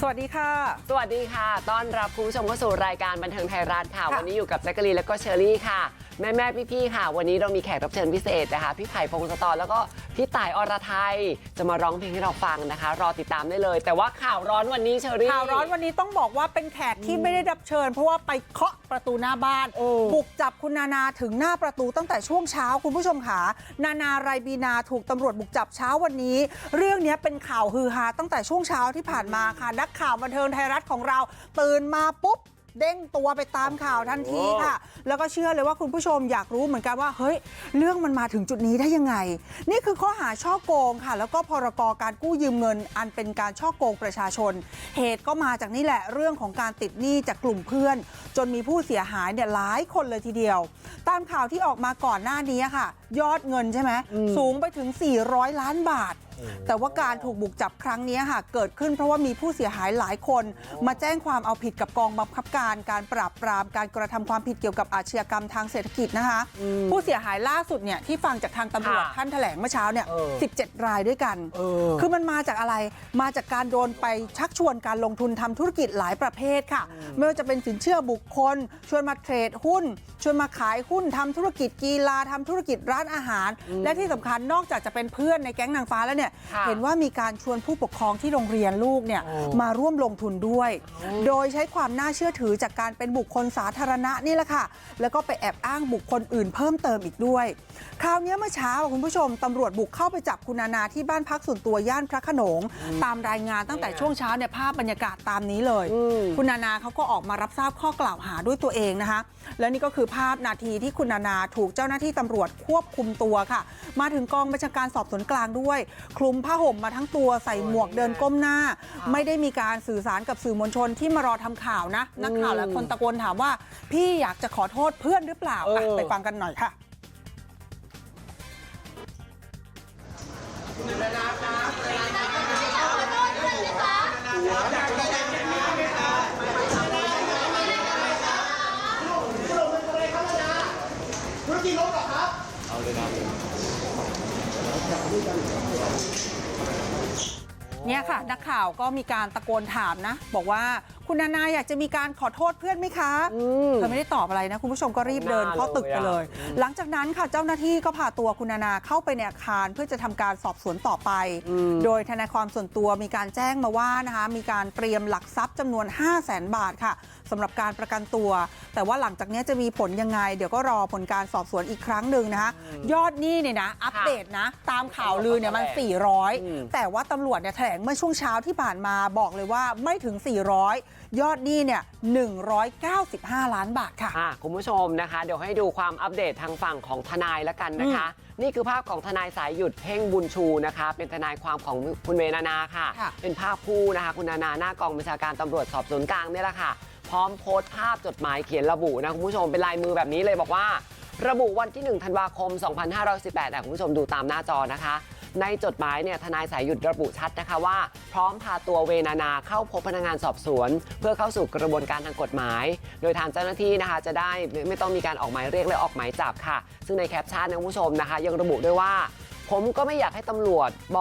สวัสดีค่ะ สวัสดีค่ะ ต้อนรับคุณผู้ชมเข้าสู่รายการบันเทิงไทยรัฐค่ะค่ะวันนี้อยู่กับแจ๊กกะลีนและก็เชอรี่ค่ะ แม่แม่พี่ๆค่ะ วันนี้เรามีแขกรับเชิญพิเศษนะคะ พี่ไผ่พงศธรแล้วก็พี่ต่ายอรไทยจะมาร้องเพลงให้เราฟังนะคะ รอติดตามได้เลย แต่ว่าข่าวร้อนวันนี้เชอรี่ข่าวร้อนวันนี้ต้องบอกว่าเป็นแขกที่ไม่ได้รับเชิญ เพราะว่าไปเคาะประตูหน้าบ้านโอ้บุกจับคุณนานาถึงหน้าประตูตั้งแต่ช่วงเช้าคุณผู้ชมค่ะนานาไรบีนาถูกตำรวจบุกจับเช้าวันนี้ เรื่องนี้เป็นข่าวฮือฮาตั้งแต่ช่วงเช้าที่ผ่านมาค่ะ นักข่าวบันเทิงไทยรัฐของเราตื่นมาปุ๊บ เด้งตัวไปตามข่าวทันทีค่ะ แล้วก็เชื่อเลยว่าคุณผู้ชมอยากรู้เหมือนกันว่าเฮ้ยเรื่องมันมาถึงจุดนี้ได้ยังไง นี่คือข้อหาช่อโกงค่ะ แล้วก็พรกการกู้ยืมเงิน อันเป็นการช่อโกงประชาชน เหตุก็มาจากนี่แหละเรื่องของการติดหนี้จากกลุ่มเพื่อน จนมีผู้เสียหายเนี่ยหลายคนเลยทีเดียว ตามข่าวที่ออกมาก่อนหน้านี้ค่ะ ยอดเงินใช่ไหมสูงไปถึง 400 ล้านบาท แต่ว่าการถูกบุกจับครั้งนี้ค่ะเกิดขึ้นเพราะว่ามีผู้เสียหายหลายคนมาแจ้งความเอาผิดกับกองบังคับการการปราบปรามการกระทำความผิดเกี่ยวกับอาชญากรรมทางเศรษฐกิจนะคะผู้เสียหายล่าสุดเนี่ยที่ฟังจากทางตำรวจค่ะท่านแถลงเมื่อเช้าเนี่ยเออ17รายด้วยกันเออคือมันมาจากอะไรมาจากการโดนไปชักชวนการลงทุนทำธุรกิจหลายประเภทค่ะไม่ว่าจะเป็นสินเชื่อบุคคล ชวนมาเทรดหุ้น ชวนมาขายหุ้นทำธุรกิจกีฬาทำธุรกิจร้านอาหาร และที่สำคัญนอกจากจะเป็นเพื่อนในแก๊งนางฟ้าแล้วเนี่ยค่ะเห็นว่ามีการชวนผู้ปกครองที่โรงเรียนลูกเนี่ยโอ้มาร่วมลงทุนด้วย โดยใช้ความน่าเชื่อถือจากการเป็นบุคคลสาธารณะนี่แหละค่ะ แล้วก็ไปแอบอ้างบุคคลอื่นเพิ่มเติมอีกด้วย คราวนี้เมื่อเช้าคุณผู้ชมตำรวจบุกเข้าไปจับคุณนานาที่บ้านพักส่วนตัวย่านพระโขนง ตามรายงานตั้งแต่ช่วงเช้าเนี่ยภาพบรรยากาศตามนี้เลยอืมคุณนานาเขาก็ออกมารับทราบข้อกล่าวหาด้วยตัวเองนะคะ แล้วนี่ก็คือภาพนาทีที่คุณนานาถูกเจ้าหน้าที่ตำรวจควบคุมตัวค่ะ มาถึงกองบัญชาการสอบสวนกลางด้วยคลุมผ้าห่มมาทั้งตัวใส่หมวกเดินก้มหน้า ไม่ได้มีการสื่อสารกับสื่อมวลชนที่มารอทำข่าวนะนักข่าวหลายคนตะโกนถามว่า พี่อยากจะขอโทษเพื่อนหรือเปล่าอะเออไปฟังกันหน่อยค่ะเนี่ ยค่ะ นักข่าวก็มีการตะโกนถามนะ บอกว่าคุณนานาอยากจะมีการขอโทษเพื่อนไหมคะอืมเธอไม่ได้ตอบอะไรนะ คุณผู้ชมก็รีบเดินเข้าตึกไปเลยอืมหลังจากนั้นค่ะเจ้าหน้าที่ก็พาตัวคุณนานาเข้าไปในอาคารเพื่อจะทำการสอบสวนต่อไปอืมโดยทนายความส่วนตัวมีการแจ้งมาว่านะคะมีการเตรียมหลักทรัพย์จำนวน 5 0 0แสนบาทค่ะสำหรับการประกันตัวแต่ว่าหลังจากนี้จะมีผลยังไงเดี๋ยวก็รอผลการสอบสวนอีกครั้งหนึ่งนะคะยอดหนี้เนี่ยนะอัปเดตนะตามข่าวลือเนี่ยมันอืม400 แต่ว่าตำรวจเนี่ยแถลงเมื่อช่วงเช้าที่ผ่านมาบอกเลยว่าไม่ถึง 400 ยอดหนี้เนี่ย195 ล้านบาทค่ะอะคุณผู้ชมนะคะ เดี๋ยวให้ดูความอัปเดตทางฝั่งของทนายแล้วกันนะคะ นี่คือภาพของทนายสายหยุดเพ่งบุญชูนะคะ เป็นทนายความของคุณเวนานาค่ะค่ะเป็นภาพคู่นะคะ คุณนานาหน้ากองบัญชาการตำรวจสอบสวนกลางเนี่ยแหละค่ะ พร้อมโพสต์ภาพจดหมายเขียนระบุนะคุณผู้ชมเป็นลายมือแบบนี้เลยบอกว่า ระบุวันที่1ธันวาคม 2518อะคุณผู้ชมดูตามหน้าจอนะคะ ในจดหมายเนี่ยทนายสายหยุดระบุชัดนะคะว่า พร้อมพาตัวเวนานาเข้าพบพนักงานสอบสวน เพื่อเข้าสู่กระบวนการทางกฎหมาย โดยทางเจ้าหน้าที่นะคะ จะได้ไม่ไม่ต้องมีการออกหมายเรียกและออกหมายจับค่ะ ซึ่งในแคปชั่นนะคุณผู้ชมนะคะ ยังระบุด้วยว่า ผมก็ไม่อยากให้ตำรวจบ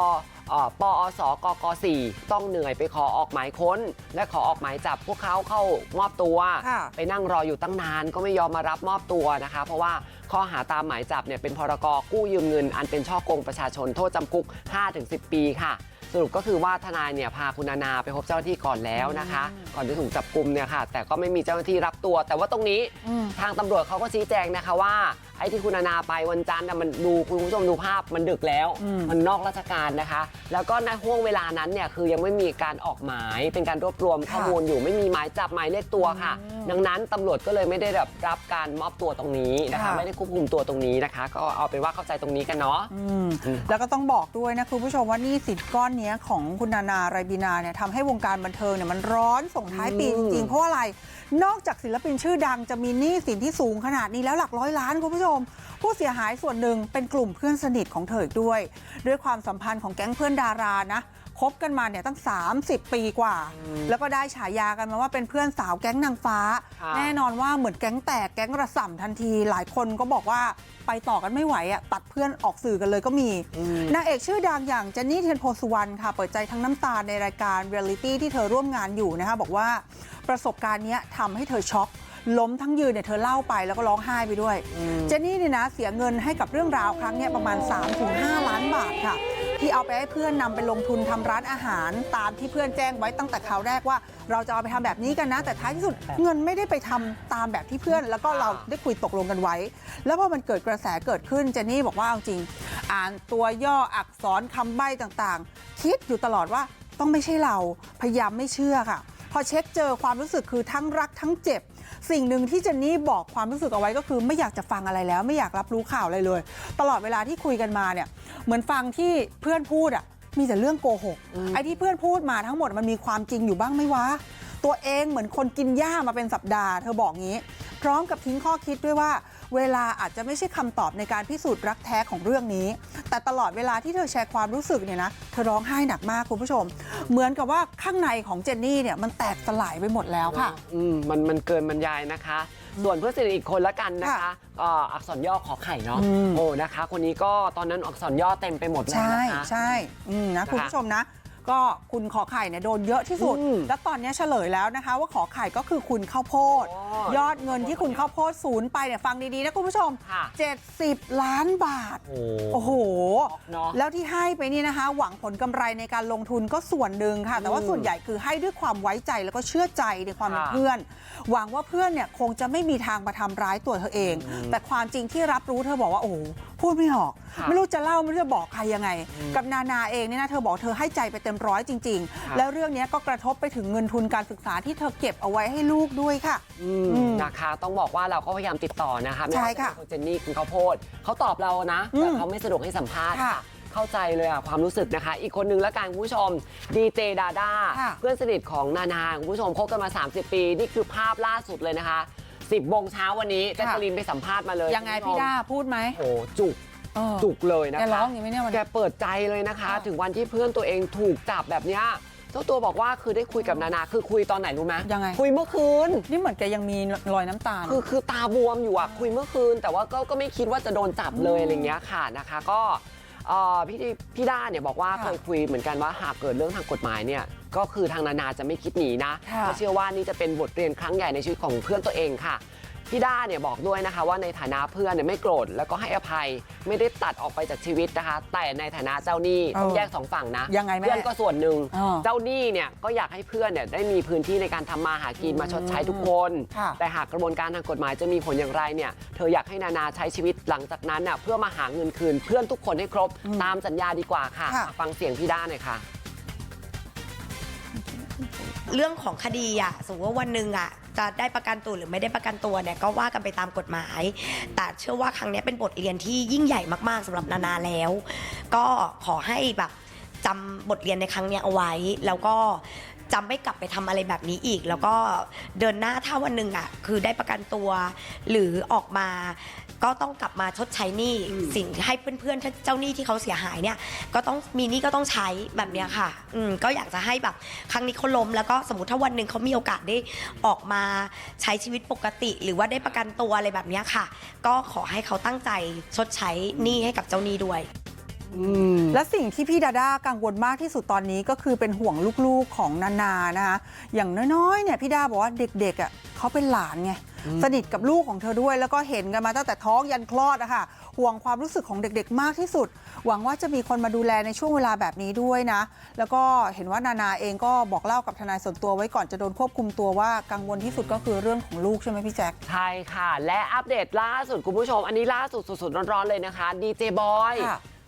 เอ่อปอสกก4ต้องเหนื่อยไปขอออกหมายค้นและขอออกหมายจับพวกเขาเข้ามอบตัวค่ะไปนั่งรออยู่ตั้งนานก็ไม่ยอมมารับมอบตัวนะคะ เพราะว่าข้อหาตามหมายจับเนี่ยเป็นพรกกู้ยืมเงิน อันเป็นช่อโกงประชาชนโทษจำคุก 5-10 ปีค่ะส รุปก็คือว่าทนายเนี่ยพาคุณนานาไปพบเจ้าหน้าที่ก่อนแล้วนะคะก่อนที่ถูกจับกลุ่มเนี่ยค่ะ แต่ก็ไม่มีเจ้าหน้าที่รับตัว แต่ว่าตรงนี้อืมทางตำรวจเขาก็ชี้แจงนะคะว่าไอ้ที่คุณนานาไปวันจันทร์น่ะมันดูคุณผู้ชมดูภาพมันดึกแล้วอืมมันนอกราชการนะคะ แล้วก็ในห่วงเวลานั้นเนี่ยคือยังไม่มีการออกหมายเป็นการรวบรวมข้อมูลอยู่ไม่มีหมายจับหมายเลขตัวค่ะ ดังนั้นตำรวจก็เลยไม่ได้รับรับการมอบตัวตรงนี้นะคะค่ะไม่ได้ควบคุมตัวตรงนี้นะคะ ก็เอาเป็นว่าเข้าใจตรงนี้กันเนาะอืมแล้วก็ต้องบอกด้วยนะคุณผู้ชมว่าหนี่สินก้อนเนี้ยของคุณนานาไรบีนาเนี่ยทำให้วงการบันเทิงเนี่ยมันร้อนส่งท้ายปีอืจมริงๆเพราะว่าอะไร นอกจากศิลปินชื่อดังจะมีหนี้สินที่สูงขนาดนี้แล้วหลักร้อยล้านคุณผู้ชม ผู้เสียหายส่วนหนึ่งเป็นกลุ่มเพื่อนสนิทของเธออีกด้วย ด้วยความสัมพันธ์ของแก๊งเพื่อนดารานะคบกันมาเนี่ยตั้ง 30 ปีกว่า แล้วก็ได้ฉายากันมาว่าเป็นเพื่อนสาวแก๊งนางฟ้าค่ะแน่นอนว่าเหมือนแก๊งแตกแก๊งระส่ำทันที หลายคนก็บอกว่าไปต่อกันไม่ไหวอะตัดเพื่อนออกสื่อกันเลยก็มีนางเอกชื่อดังอย่างเจนนี่เทียนโพสุวรรณค่ะ เปิดใจทั้งน้ำตาในรายการเรียลลิตี้ที่เธอร่วมงานอยู่นะคะบอกว่า ประสบการณ์เนี้ยทำให้เธอช็อกล้มทั้งยืนเนี่ยเธอเล่าไปแล้วก็ร้องไห้ไปด้วย เจนนี่เนี่ยนะเสียเงินให้กับเรื่องราวครั้งเนี้ยประมาณ 3-5 ล้านบาทค่ะ ที่เอาไปให้เพื่อนนำไปลงทุนทำร้านอาหาร ตามที่เพื่อนแจ้งไว้ตั้งแต่คราวแรกว่า เราจะเอาไปทำแบบนี้กันนะ แต่ท้ายที่สุดเงินไม่ได้ไปทำตามแบบที่เพื่อน แล้วก็เราได้คุยตกลงกันไว้ แล้วพอมันเกิดกระแสเกิดขึ้นเจนนี่บอกว่าเอาจริง อ่านตัวย่ออักษรคำใบ้ต่างๆ คิดอยู่ตลอดว่าต้องไม่ใช่เราพยายามไม่เชื่อค่ะพ อเช็คเจอความรู้สึกคือทั้งรักทั้งเจ็บ สิ่งหนึ่งที่เจนนี่บอกความรู้สึกเอาไว้ก็คือ ไม่อยากจะฟังอะไรแล้ว ไม่อยากรับรู้ข่าวอะไรเลย ตลอดเวลาที่คุยกันมาเนี่ยเหมือนฟังที่เพื่อนพูดอะมีแต่เรื่องโกหกไอ้ที่เพื่อนพูดมาทั้งหมดมันมีความจริงอยู่บ้างไหมวะตัวเองเหมือนคนกินหญ้ามาเป็นสัปดาห์เธอบอกงี้ ร้อมกับทิ้งข้อคิดด้วยว่า เวลาอาจจะไม่ใช่คำตอบในการพิสูจน์รักแท้ของเรื่องนี้ แต่ตลอดเวลาที่เธอแชร์ความรู้สึกเนี่ยนะเธอร้องไห้หนักมากคุณผู้ชม เหมือนกับว่าข้างในของเจนนี่เนี่ยมันแตกสลายไปหมดแล้วค่ะอืมมันมันเกินบรรยายนะคะ ส่วนเพื่อนสนิทอีกคนละกันนะคะค่ะก็อักษรย่อขอไข่เนาะอืมโอ้นะคะ คนนี้ก็ตอนนั้นอักษรย่อเต็มไปหมดเลยใช่นะคะใช่อืมนะนะคะคุณผู้ชมนะ ก็คุณขอไข่เนี่ยโดนเยอะที่สุดอืมแล้วตอนนี้เฉลยแล้วนะคะ ว่าขอไข่ก็คือคุณข้าวโพดโอ้ยอดเงินที่คุณข้าวโพดศูนย์ไปเนี่ยฟังดีๆนะคุณผู้ชมค่ะ70 ล้านบาท โอ้โอ้โหเนาะแล้วที่ให้ไปนี่นะคะ หวังผลกำไรในการลงทุนก็ส่วนหนึ่งค่ะ แต่ว่าอืมส่วนใหญ่คือให้ด้วยความไว้ใจแล้วก็เชื่อใจในความเป็นค่ะเพื่อน หวังว่าเพื่อนเนี่ยคงจะไม่มีทางมาทำร้ายตัวเธอเอง แต่ความจริงที่รับรู้เธอบอกว่าโอ้โหพูดไม่ออกค่ะไม่รู้จะเล่าไม่รู้จะบอกใครยังไง กับนานาเองเนี่ยนะเธอบอกเธอให้ใจไปเต็มร้อยจริงค่ะๆแล้วเรื่องเนี้ยก็กระทบไปถึงเงินทุนการศึกษาที่เธอเก็บเอาไว้ให้ลูกด้วยค่ะอืมอืมนะคะต้องบอกว่าเราก็พยายามติดต่อนะคะไม่ใช่ว่าจะค่ะเป็นคุณเจนนี่คุณข้าวโพดเขาตอบเรานะอืมแต่เขาไม่สะดวกให้สัมภาษณ์ค่ะเข้าใจเลยอะความรู้สึกนะคะ อีกคนนึงละกันคุณผู้ชมดีเจดาด้าค่ะเพื่อนสนิทของนานาคุณผู้ชมคบกันมา 30 ปี นี่คือภาพล่าสุดเลยนะคะ 10โมงเช้าวันนี้แจ๊กกะลินไปสัมภาษณ์มาเลยยังไงคุณพี่ผู้ชมด้าพูดไหมโอ้โหจุกเออ จุกเลยนะคะแกร้องอย่างนี้ไหมเนี่ยวันแกนี้เปิดใจเลยนะคะค่ะถึงวันที่เพื่อนตัวเองถูกจับแบบเนี้ยเจ้าตัวบอกว่าคือได้คุยกับนานาคือคุยตอนไหนรู้ไหมยังไง คุยเมื่อคืน นี่เหมือนแกยังมีรอยน้ำตาล คือคือตาบวมอยู่อะคุยเมื่อคืน แต่ว่าก็ก็ไม่คิดว่าจะโดนจับเลยอะไรเงี้ยค่ะนะคะ ก็เอ่อพี่พี่ด้าเนี่ยบอกว่าค่ะเคยคุยเหมือนกันว่าหากเกิดเรื่องทางกฎหมายเนี่ยก็คือทางนานาจะไม่คิดหนีนะค่ะ เพราะเชื่อว่านี่จะเป็นบทเรียนครั้งใหญ่ในชีวิตของเพื่อนตัวเองค่ะ พี่ด้าเนี่ยบอกด้วยนะคะว่าในฐานะเพื่อนเนี่ยไม่โกรธแล้วก็ให้อภัยไม่ได้ตัดออกไปจากชีวิตนะคะ แต่ในฐานะเจ้าหนี้ต้องเออแยกสองฝั่งนะยังไงแม่เพื่อนก็ส่วนหนึ่งเออเจ้าหนี้เนี่ยก็อยากให้เพื่อนเนี่ยได้มีพื้นที่ในการทำมาหากินมาชดใช้ทุกคนค่ะแต่หากกระบวนการทางกฎหมายจะมีผลอย่างไรเนี่ยเธออยากให้นานาใช้ชีวิตหลังจากนั้นน่ะเพื่อมาหาเงินคืน เพื่อนทุกคนให้ครบอืมตามสัญญาดีกว่าค่ะค่ะ ฟังเสียงพี่ด้าหน่อยค่ะ เรื่องของคดีอะสมมติว่าวันหนึ่งอะจะได้ประกันตัวหรือไม่ได้ประกันตัวเนี่ยก็ว่ากันไปตามกฎหมาย แต่เชื่อว่าครั้งนี้เป็นบทเรียนที่ยิ่งใหญ่มากๆสำหรับนานาแล้ว ก็ขอให้แบบจำบทเรียนในครั้งเนี้ยเอาไว้ แล้วก็จำไม่กลับไปทำอะไรแบบนี้อีก แล้วก็เดินหน้าถ้าวันหนึ่งอะคือได้ประกันตัว หรือออกมา ก็ต้องกลับมาชดใช้หนี้สิ่งให้เพื่อนๆเจ้าหนี้ที่เขาเสียหายเนี่ยก็ต้องมีหนี้ก็ต้องใช้แบบเนี้ยค่ะอืมก็อยากจะให้แบบครั้งนี้เขาล้มแล้วก็สมมติถ้าวันหนึ่งเขามีโอกาสได้ออกมาใช้ชีวิตปกติ หรือว่าได้ประกันตัวอะไรแบบเนี้ยค่ะ ก็ขอให้เขาตั้งใจชดใช้หนี้ให้กับเจ้าหนี้ด้วย และสิ่งที่พี่ดาด้ากังวลมากที่สุดตอนนี้ก็คือเป็นห่วงลูกๆของนานานะคะอย่างน้อยๆเนี่ยพี่ดาบอกว่าเด็กๆอะเขาเป็นหลานไงสนิทกับลูกของเธอด้วยแล้วก็เห็นกันมาตั้งแต่ท้องยันคลอดอะค่ะห่วงความรู้สึกของเด็กๆ มากที่สุด หวังว่าจะมีคนมาดูแลในช่วงเวลาแบบนี้ด้วยนะ แล้วก็เห็นว่านานาเองก็บอกเล่ากับทนายส่วนตัวไว้ก่อนจะโดนควบคุมตัวว่ากังวลที่สุดก็คือเรื่องของลูกใช่ไหมพี่แจ๊คใช่ค่ะ และอัปเดตล่าสุดคุณผู้ชม อันนี้ล่าสุดสุดๆร้อนๆเลยนะคะดีเจบอย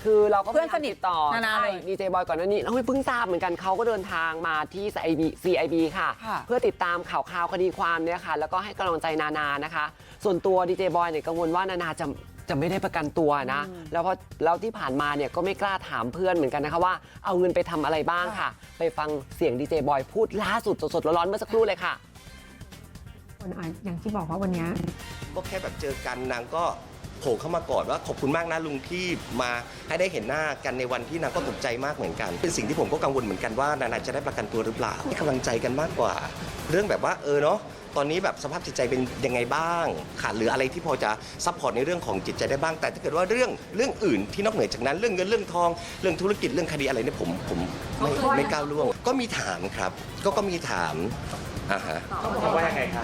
ค่ะคือเราก็เพื่อนสนิทพยายามติดต่อนานาใช่เลยดีเจบอยก่อนหน้านี้เราเพิ่งทราบเหมือนกันเขาก็เดินทางมาที่ CIB, CIB ค่ะ ค่ะเพื่อติดตามข่าวคราวคดีความเนี่ยค่ะ แล้วก็ให้กำลังใจนานานะคะ ส่วนตัวดีเจบอยเนี่ยกังวลว่านานาจะจะไม่ได้ประกันตัวนะ แล้วพอแล้วที่ผ่านมาเนี่ยก็ไม่กล้าถามเพื่อนเหมือนกันนะคะว่าเอาเงินไปทำอะไรบ้างค่ะ ไปฟังเสียงดีเจบอยพูดล่าสุดสดๆร้อนๆเมื่อสักครู่เลยค่ะ คนอะอย่างที่บอกว่าวันเนี้ย ก็แค่แบบเจอกันนางก็ โผล่เข้ามาก่อนว่าขอบคุณมากนะลุงที่มาให้ได้เห็นหน้ากันในวันที่นางก็ตกใจมากเหมือนกัน เป็นสิ่งที่ผมก็กังวลเหมือนกันว่านานาจะได้ประกันตัวหรือเปล่าให้กำลังใจกันมากกว่า เรื่องแบบว่าเออเนาะตอนนี้แบบสภาพจิตใจเป็นยังไงบ้างขาดเหลืออะไรที่พอจะซัพพอร์ตในเรื่องของจิตใจได้บ้าง แต่ถ้าเกิดว่าเรื่องเรื่องอื่นที่นอกเหนือจากนั้นเรื่องเงินเรื่องทองเรื่องธุรกิจเรื่องคดีอะไรเนี่ยผมผมไม่ไม่ก้าวล่วง ก็มีถามครับ ก็ก็มีถามอ่าฮะ เขาว่ายังไงคะ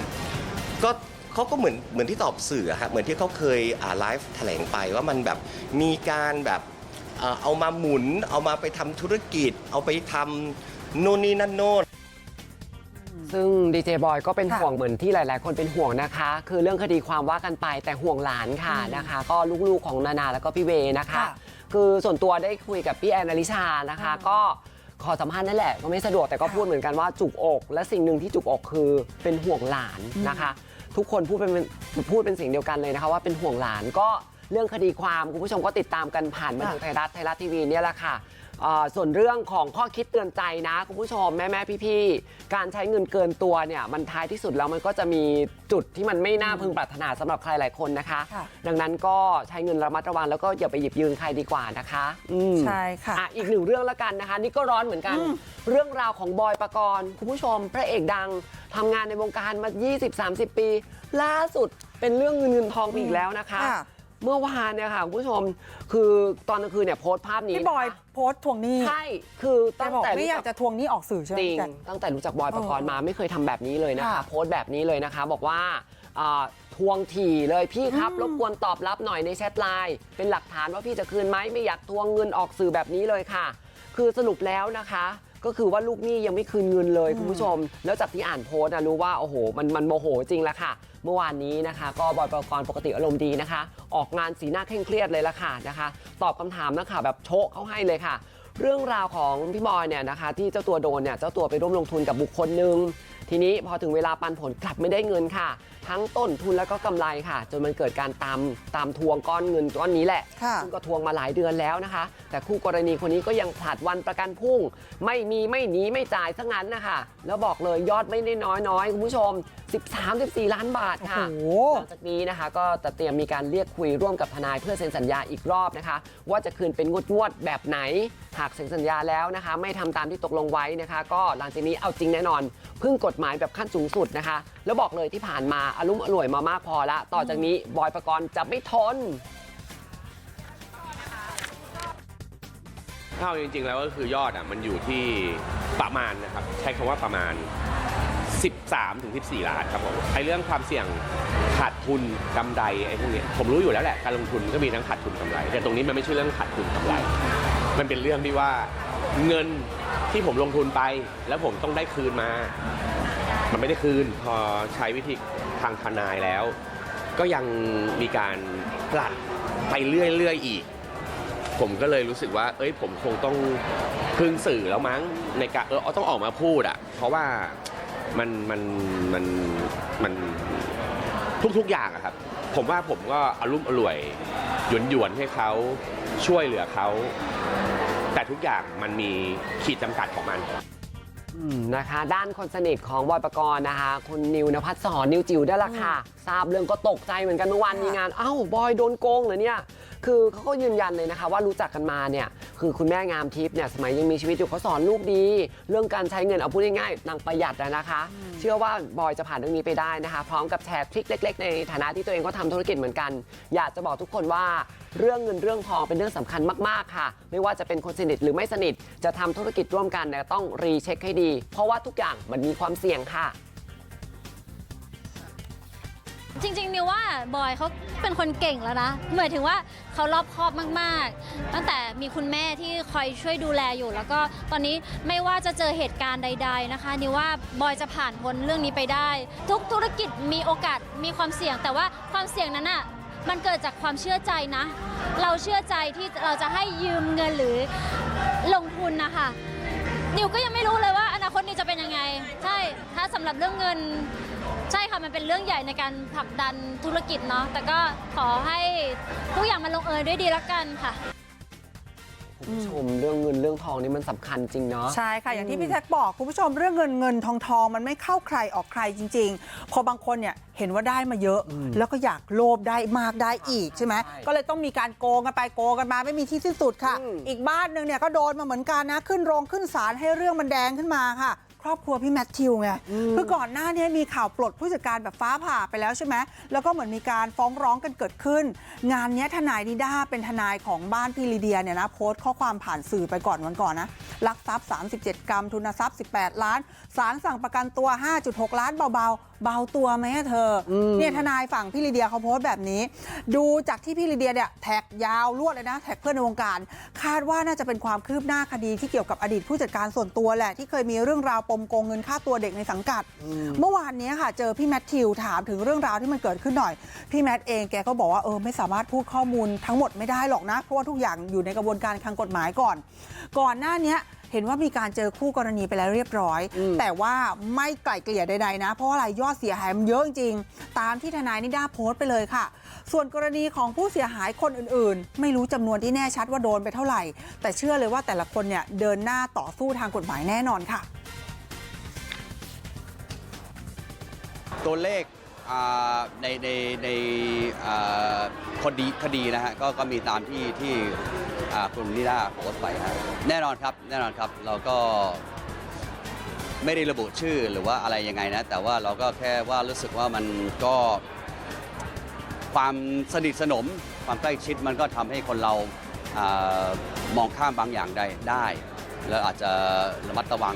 ก็ เขาก็เหมือนเหมือนที่ตอบสื่ออะครับเหมือนที่เขาเคยอ่าไลฟ์แถลงไปว่ามันแบบมีการแบบเอ่อเอามาหมุน เอามาไปทำธุรกิจ เอาไปทำโน่นนี่นั่นโน่น ซึ่งดีเจบอยก็เป็นค่ะห่วงเหมือนที่หลาย ๆ คนเป็นห่วงนะคะ คือเรื่องคดีความว่ากันไปแต่ห่วงหลานค่ะนะคะ ก็ลูก ๆ ของนานาแล้วก็พี่เวนะคะ ค่ะคือส่วนตัวได้คุยกับพี่แอนอลิชานะคะ อ่าก็ขอสัมภาษณ์นั่นแหละก็ไม่สะดวกแต่ก็ค่ะพูดเหมือนกันว่าจุกอก และสิ่งหนึ่งที่จุกอกคือเป็นห่วงหลานนะคะ ทุกคนพูดเป็นพูดเป็นสิ่งเดียวกันเลยนะคะว่าเป็นห่วงหลานก็เรื่องคดีความคุณผู้ชมก็ติดตามกันผ่านบันเทิงไทยรัฐไทยรัฐทีวีเนี่ยแหละค่ะ ส่วนเรื่องของข้อคิดเตือนใจนะคุณผู้ชมแม่แม่พี่พี่ๆการใช้เงินเกินตัวเนี่ยมันท้ายที่สุดแล้วมันก็จะมีจุดที่มันไม่น่าพึงปรารถนาสำหรับใครหลายคนนะคะค่ะดังนั้นก็ใช้เงินระมัดระวังแล้วก็อย่าไปหยิบยืมใครดีกว่านะคะอืมใช่ค่ะอะอีกหนึ่งเรื่องละกันนะคะ นี่ก็ร้อนเหมือนกันอืมเรื่องราวของบอยปกรณ์คุณผู้ชม พระเอกดังทำงานในวงการมา 20-30 ปี ล่าสุดเป็นเรื่องเงินเงินทองไปอีกแล้วนะคะค่ะ เมื่อวานเนี่ยค่ะคุณผู้ชมคือตอนกลางคืนเนี่ยโพสต์ภาพนี้พี่บอยโพสต์ทวงหนี้ใช่คือแต่ตั้งบอกแต่ไม่รู้อยาจักจะทวงหนี้ออกสื่อใช่ไหมจริงพี่แจ๊คตั้งแต่รู้จักบอยปกรณ์มาไม่เคยทำแบบนี้เลยนะคะค่ะโพสต์แบบนี้เลยนะคะ บอกว่าอ่าทวงถี่เลยพี่ครับอืมรบกวนตอบรับหน่อยในแชทไลน์เป็นหลักฐานว่าพี่จะคืนไหมไม่อยากทวงเงินออกสื่อแบบนี้เลยค่ะ คือสรุปแล้วนะคะ ก็คือว่าลูกหนี้ยังไม่คืนเงินเลยคุณผู้ชม แล้วจากที่อ่านโพสต์นะรู้ว่าโอ้โหมันมันโมโหจริงแล้วค่ะ เมื่อวานนี้นะคะ ก็บอยปกรณ์ปกติอารมณ์ดีนะคะ ออกงานสีหน้าเคร่งเครียดเลยละค่ะนะคะ ตอบคำถามนักข่าวแบบโชะเขาให้เลยค่ะ เรื่องราวของพี่บอยเนี่ยนะคะ ที่เจ้าตัวโดนเนี่ยเจ้าตัวไปร่วมลงทุนกับบุคคลหนึ่ง ทีนี้พอถึงเวลาปันผลกลับไม่ได้เงินค่ะ ทั้งต้นทุนแล้วก็กำไรค่ะ จนมันเกิดการตามตามทวงก้อนเงินก้อนนี้แหละค่ะซึ่งก็ทวงมาหลายเดือนแล้วนะคะ แต่คู่กรณีคนนี้ก็ยังผลัดวันประกันพรุ่ง ไม่มีไม่หนีไม่จ่ายซะงั้นนะคะ แล้วบอกเลยยอดไม่ได้น้อยน้อยๆคุณผู้ชม 13-14 ล้านบาทค่ะโอ้โหหลังจากนี้นะคะก็จะเตรียมมีการเรียกคุยร่วมกับทนายเพื่อเซ็นสัญญาอีกรอบนะคะ ว่าจะคืนเป็นงวดงวดๆแบบไหน หากเซ็นสัญญาแล้วนะคะ ไม่ทำตามที่ตกลงไว้นะคะ ก็หลังจากนี้เอาจริงแน่นอนพึ่งกฎหมายแบบขั้นสูงสุดนะคะ แล้วบอกเลยที่ผ่านมาอารมณ์อร่วยมามากพอละ ต่อจากนี้บอยประกรณ์จะไม่ทนเท่าจริงๆแล้วก็คือยอดอะมันอยู่ที่ประมาณนะครับ ใช้คำว่าประมาณ 13ถึง14 ล้านครับผมไอ้เรื่องความเสี่ยงขาดทุนกำไรไอ้พวกเนี้ยผมรู้อยู่แล้วแหละการลงทุนก็มีทั้งขาดทุนกำไร แต่ตรงนี้มันไม่ใช่เรื่องขาดทุนกำไร มันเป็นเรื่องที่ว่าเงินที่ผมลงทุนไป แล้วผมต้องได้คืนมา มันไม่ได้คืนพอใช้วิธีทางทนายแล้ว ก็ยังมีการผลัดไปเรื่อยๆอีก ผมก็เลยรู้สึกว่า เอ้ยผมคงต้องพึ่งสื่อแล้วมั้งในการเออต้องออกมาพูดอะเพราะว่ามันมันมันมันทุกๆอย่างอะครับ ผมว่าผมก็อารมณ์อร่วยหยวนหยวนให้เขาช่วยเหลือเขา แต่ทุกอย่างมันมีขีดจำกัดของมัน นะคะด้านคนสนิทของบอยปกรณ์นะคะคุณนิวนภัสสอนนิวจิ๋วได้ละค่ะ ทราบเรื่องก็ตกใจเหมือนกันเมื่อวานมีงาน เอ้าบอยโดนโกงเหรอเนี่ย คือเขาก็ยืนยันเลยนะคะ ว่ารู้จักกันมาเนี่ย คือคุณแม่งามทิพย์เนี่ยสมัยยังมีชีวิตอยู่เขาสอนลูกดี เรื่องการใช้เงินเอาพูดง่ายๆนางประหยัดอะนะคะ เชื่อว่าบอยจะผ่านเรื่องนี้ไปได้นะคะ พร้อมกับแชร์ทริคเล็ก ๆ ในฐานะที่ตัวเองก็ทำธุรกิจเหมือนกัน อยากจะบอกทุกคนว่า เรื่องเงินเรื่องทองเป็นเรื่องสำคัญมากๆค่ะ ไม่ว่าจะเป็นคนสนิทหรือไม่สนิท จะทำธุรกิจร่วมกันเนี่ยต้องรีเช็คให้ดี เพราะว่าทุกอย่างมันมีความเสี่ยงค่ะ จริงๆนิวว่าบอยเขาเป็นคนเก่งแล้วนะหมายถึงว่าเขารอบคอบมากๆ ตั้งแต่มีคุณแม่ที่คอยช่วยดูแลอยู่ แล้วก็ตอนนี้ไม่ว่าจะเจอเหตุการณ์ใด ๆนะคะนิวว่าบอยจะผ่านพ้นเรื่องนี้ไปได้ ทุกธุรกิจมีโอกาสมีความเสี่ยง แต่ว่าความเสี่ยงนั้นอะ มันเกิดจากความเชื่อใจนะ เราเชื่อใจที่เราจะให้ยืมเงินหรือลงทุนนะคะนิวก็ยังไม่รู้เลยว่าอนาคตนิวจะเป็นยังไง ใช่ถ้าสำหรับเรื่องเงิน ใช่ค่ะมันเป็นเรื่องใหญ่ในการผลักดันธุรกิจเนาะแต่ก็ขอให้ทุกอย่างมันลงเอยด้วยดีแล้วกันค่ะ คุณผู้ชมเรื่องเงินเรื่องทองนี่มันสำคัญจริงเนาะใช่ค่ะอย่างที่พี่แท็กบอกคุณผู้ชมเรื่องเงินเงินทองทองมันไม่เข้าใครออกใครจริง ๆ พอบางคนเนี่ยเห็นว่าได้มาเยอะ แล้วก็อยากโลภได้มากได้อีกใช่ไหมใช่ก็เลยต้องมีการโกงกันไปโกงกันมาไม่มีที่สิ้นสุดค่ะอืมอีกบ้านหนึ่งเนี่ยก็โดนมาเหมือนกันนะขึ้นโรงขึ้นศาลให้เรื่องมันแดงขึ้นมาค่ะ ครอบครัวพี่แมทธิวไงคือก่อนหน้านี้มีข่าวปลดผู้จัดการแบบฟ้าผ่าไปแล้วใช่ไหมแล้วก็เหมือนมีการฟ้องร้องกันเกิดขึ้น งานเนี้ยทนายนิด้าเป็นทนายของบ้านพี่ลีเดียเนี่ยนะโพสต์ข้อความผ่านสื่อไปก่อนวันก่อนนะลักทรัพย์ 37 กรัมทุนทรัพย์ 18 ล้าน ศาลสั่งประกันตัว 5.6 ล้านเบาๆ เบาตัวไหมอะเธออเนี่ยทนายฝั่งพี่ลีเดียเขาโพสต์แบบนี้ ดูจากที่พี่ลีเดียเนี่ยแท็กยาวลวดเลยนะ แท็กเพื่อนในวงการ คาดว่าน่าจะเป็นความคืบหน้าคดีที่เกี่ยวกับอดีตผู้จัดการส่วนตัวแหละที่เคยมีเรื่องราวปมโกงเงินค่าตัวเด็กในสังกัด เมื่อวานนี้ค่ะเจอพี่แมทธิวถามถึงเรื่องราวที่มันเกิดขึ้นหน่อยพี่แมทเองแกก็บอกว่าเออไม่สามารถพูดข้อมูลทั้งหมดไม่ได้หรอกนะเพราะว่าทุกอย่างอยู่ในกระบวนการทางกฎหมายก่อน ก่อนหน้านี้ เห็นว่ามีการเจอคู่กรณีไปแล้วเรียบร้อย แต่ว่าไม่ไกล่เกลี่ยใดๆนะ เพราะว่าอะไรยอดเสียหายมันเยอะจริงๆตามที่ทนายนิด้าโพสต์ไปเลยค่ะ ส่วนกรณีของผู้เสียหายคนอื่นๆ ไม่รู้จำนวนที่แน่ชัดว่าโดนไปเท่าไหร่ แต่เชื่อเลยว่าแต่ละคนเนี่ยเดินหน้าต่อสู้ทางกฎหมายแน่นอนค่ะ ตัวเลขอ่าในในในอ่า คดีคดีนะฮะก็ก็มีตามที่ที่อ่าคุณนิด้าโพสต์ไปฮะแน่นอนครับแน่นอนครับเราก็ไม่ได้ระบุชื่อหรือว่าอะไรยังไงนะ แต่ว่าเราก็แค่ว่ารู้สึกว่ามันก็ความสนิทสนม ความใกล้ชิดมันก็ทำให้คนเราอามองข้ามบางอย่างได้ได้แล้วอาจจะระมัดระวัง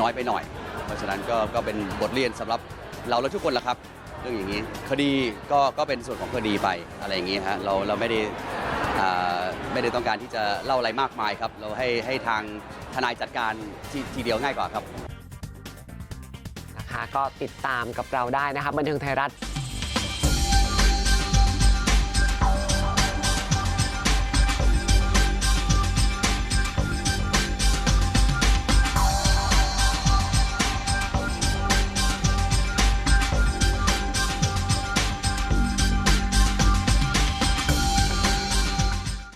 น้อยไปหน่อย เพราะฉะนั้นก็ก็เป็นบทเรียนสำหรับเราและทุกคนละครับ เรื่องอย่างนี้คดีก็ก็เป็นส่วนของคดีไปอะไรอย่างนี้ฮะเราเราไม่ได้ไม่ได้ต้องการที่จะเล่าอะไรมากมายครับ เราให้ให้ทางทนายจัดการทีทีเดียวง่ายกว่าครับนะคะก็ติดตามกับเราได้นะคะบันเทิงไทยรัฐ